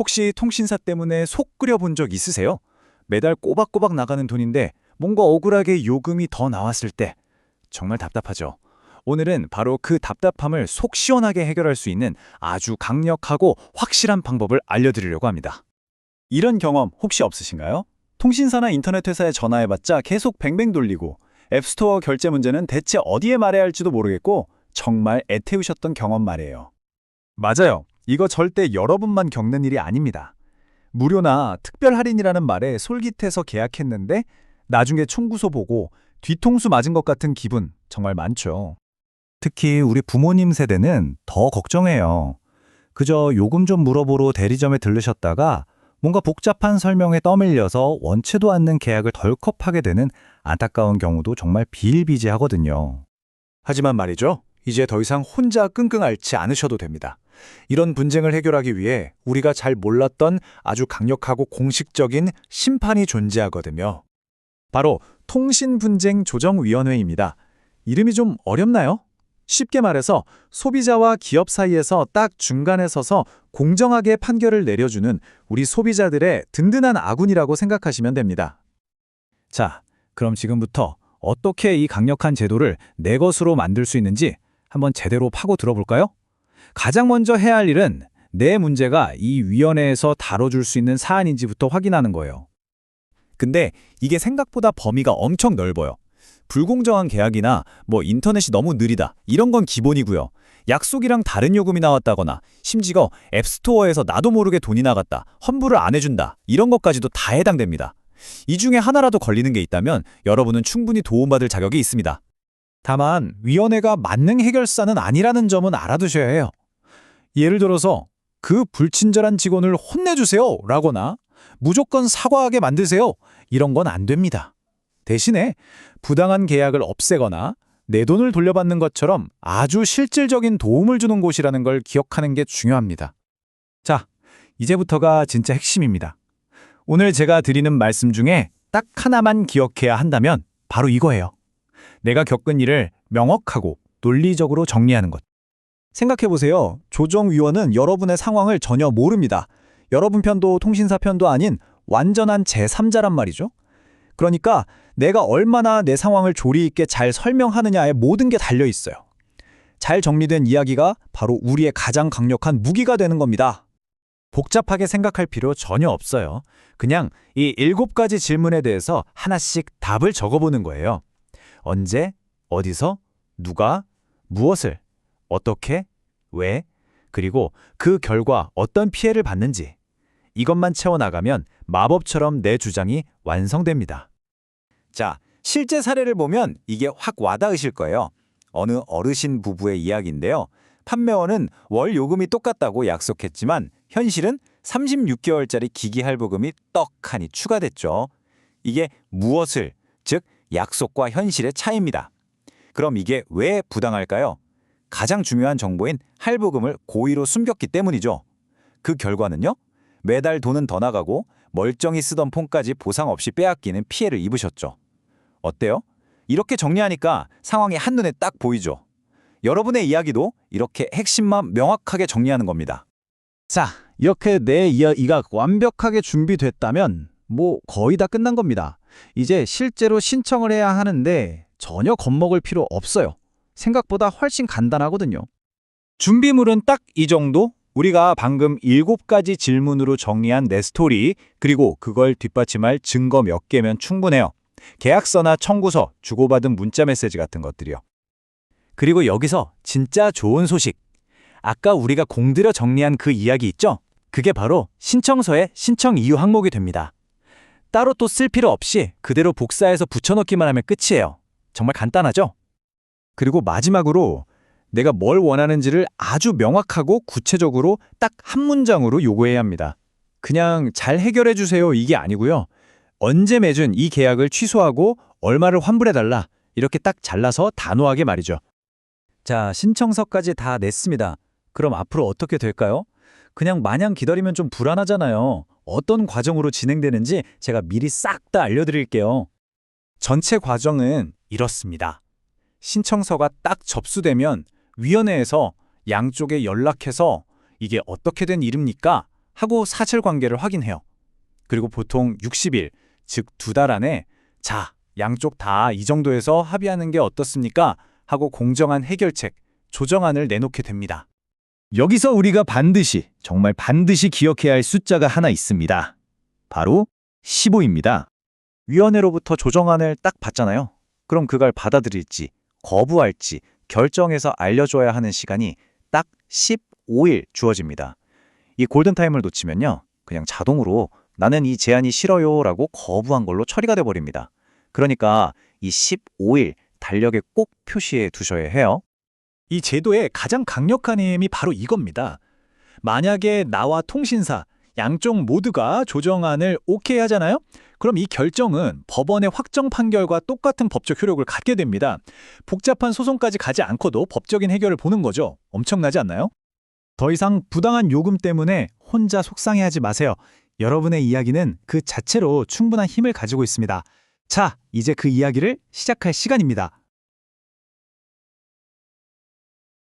혹시 통신사 때문에 속 끓여본 적 있으세요? 매달 꼬박꼬박 나가는 돈인데 뭔가 억울하게 요금이 더 나왔을 때 정말 답답하죠. 오늘은 바로 그 답답함을 속 시원하게 해결할 수 있는 아주 강력하고 확실한 방법을 알려드리려고 합니다. 이런 경험 혹시 없으신가요? 통신사나 인터넷 회사에 전화해봤자 계속 뱅뱅 돌리고 앱스토어 결제 문제는 대체 어디에 말해야 할지도 모르겠고 정말 애태우셨던 경험 말이에요. 맞아요. 이거 절대 여러분만 겪는 일이 아닙니다. 무료나 특별 할인이라는 말에 솔깃해서 계약했는데 나중에 총구소 보고 뒤통수 맞은 것 같은 기분 정말 많죠. 특히 우리 부모님 세대는 더 걱정해요. 그저 요금 좀 물어보러 대리점에 들르셨다가 뭔가 복잡한 설명에 떠밀려서 원치도 않는 계약을 덜컥 하게 되는 안타까운 경우도 정말 비일비재하거든요. 하지만 말이죠. 이제 더 이상 혼자 끙끙 앓지 않으셔도 됩니다. 이런 분쟁을 해결하기 위해 우리가 잘 몰랐던 아주 강력하고 공식적인 심판이 존재하거든요. 바로 통신분쟁조정위원회입니다. 이름이 좀 어렵나요? 쉽게 말해서 소비자와 기업 사이에서 딱 중간에 서서 공정하게 판결을 내려주는 우리 소비자들의 든든한 아군이라고 생각하시면 됩니다. 자, 그럼 지금부터 어떻게 이 강력한 제도를 내 것으로 만들 수 있는지 한번 제대로 파고 들어볼까요? 가장 먼저 해야 할 일은 내 문제가 이 위원회에서 다뤄줄 수 있는 사안인지부터 확인하는 거예요. 근데 이게 생각보다 범위가 엄청 넓어요. 불공정한 계약이나 뭐 인터넷이 너무 느리다 이런 건 기본이고요. 약속이랑 다른 요금이 나왔다거나 심지어 앱스토어에서 나도 모르게 돈이 나갔다, 환불을 안 해준다 이런 것까지도 다 해당됩니다. 이 중에 하나라도 걸리는 게 있다면 여러분은 충분히 도움받을 자격이 있습니다. 다만 위원회가 만능 해결사는 아니라는 점은 알아두셔야 해요. 예를 들어서 그 불친절한 직원을 혼내주세요 라거나 무조건 사과하게 만드세요 이런 건 안 됩니다. 대신에 부당한 계약을 없애거나 내 돈을 돌려받는 것처럼 아주 실질적인 도움을 주는 곳이라는 걸 기억하는 게 중요합니다. 자, 이제부터가 진짜 핵심입니다. 오늘 제가 드리는 말씀 중에 딱 하나만 기억해야 한다면 바로 이거예요. 내가 겪은 일을 명확하고 논리적으로 정리하는 것. 생각해보세요. 조정위원은 여러분의 상황을 전혀 모릅니다. 여러분 편도 통신사 편도 아닌 완전한 제3자란 말이죠. 그러니까 내가 얼마나 내 상황을 조리 있게 잘 설명하느냐에 모든 게 달려 있어요. 잘 정리된 이야기가 바로 우리의 가장 강력한 무기가 되는 겁니다. 복잡하게 생각할 필요 전혀 없어요. 그냥 이 일곱 가지 질문에 대해서 하나씩 답을 적어보는 거예요. 언제, 어디서, 누가, 무엇을, 어떻게, 왜, 그리고 그 결과 어떤 피해를 받는지. 이것만 채워나가면 마법처럼 내 주장이 완성됩니다. 자, 실제 사례를 보면 이게 확 와닿으실 거예요. 어느 어르신 부부의 이야기인데요. 판매원은 월 요금이 똑같다고 약속했지만 현실은 36개월짜리 기기 할부금이 떡하니 추가됐죠. 이게 무엇을, 즉 약속과 현실의 차이입니다. 그럼 이게 왜 부당할까요? 가장 중요한 정보인 할부금을 고의로 숨겼기 때문이죠. 그 결과는요? 매달 돈은 더 나가고 멀쩡히 쓰던 폰까지 보상 없이 빼앗기는 피해를 입으셨죠. 어때요? 이렇게 정리하니까 상황이 한눈에 딱 보이죠. 여러분의 이야기도 이렇게 핵심만 명확하게 정리하는 겁니다. 자, 이렇게 내 이야기가 완벽하게 준비됐다면 뭐 거의 다 끝난 겁니다. 이제 실제로 신청을 해야 하는데 전혀 겁먹을 필요 없어요. 생각보다 훨씬 간단하거든요. 준비물은 딱 이 정도? 우리가 방금 일곱 가지 질문으로 정리한 내 스토리, 그리고 그걸 뒷받침할 증거 몇 개면 충분해요. 계약서나 청구서, 주고받은 문자 메시지 같은 것들이요. 그리고 여기서 진짜 좋은 소식. 아까 우리가 공들여 정리한 그 이야기 있죠? 그게 바로 신청서의 신청 이유 항목이 됩니다. 따로 또 쓸 필요 없이 그대로 복사해서 붙여넣기만 하면 끝이에요. 정말 간단하죠? 그리고 마지막으로 내가 뭘 원하는지를 아주 명확하고 구체적으로 딱 한 문장으로 요구해야 합니다. 그냥 잘 해결해 주세요 이게 아니고요. 언제 맺은 이 계약을 취소하고 얼마를 환불해달라 이렇게 딱 잘라서 단호하게 말이죠. 자, 신청서까지 다 냈습니다. 그럼 앞으로 어떻게 될까요? 그냥 마냥 기다리면 좀 불안하잖아요. 어떤 과정으로 진행되는지 제가 미리 싹 다 알려드릴게요. 전체 과정은 이렇습니다. 신청서가 딱 접수되면 위원회에서 양쪽에 연락해서 이게 어떻게 된 일입니까? 하고 사실관계를 확인해요. 그리고 보통 60일, 즉 두 달 안에 자, 양쪽 다 이 정도에서 합의하는 게 어떻습니까? 하고 공정한 해결책, 조정안을 내놓게 됩니다. 여기서 우리가 반드시, 정말 반드시 기억해야 할 숫자가 하나 있습니다. 바로 15입니다. 위원회로부터 조정안을 딱 받잖아요. 그럼 그걸 받아들일지, 거부할지 결정해서 알려줘야 하는 시간이 딱 15일 주어집니다. 이 골든타임을 놓치면요. 그냥 자동으로 나는 이 제안이 싫어요 라고 거부한 걸로 처리가 돼버립니다. 그러니까 이 15일 달력에 꼭 표시해 두셔야 해요. 이 제도의 가장 강력한 힘이 바로 이겁니다. 만약에 나와 통신사 양쪽 모두가 조정안을 오케이 하잖아요? 그럼 이 결정은 법원의 확정 판결과 똑같은 법적 효력을 갖게 됩니다. 복잡한 소송까지 가지 않고도 법적인 해결을 보는 거죠. 엄청나지 않나요? 더 이상 부당한 요금 때문에 혼자 속상해하지 마세요. 여러분의 이야기는 그 자체로 충분한 힘을 가지고 있습니다. 자, 이제 그 이야기를 시작할 시간입니다.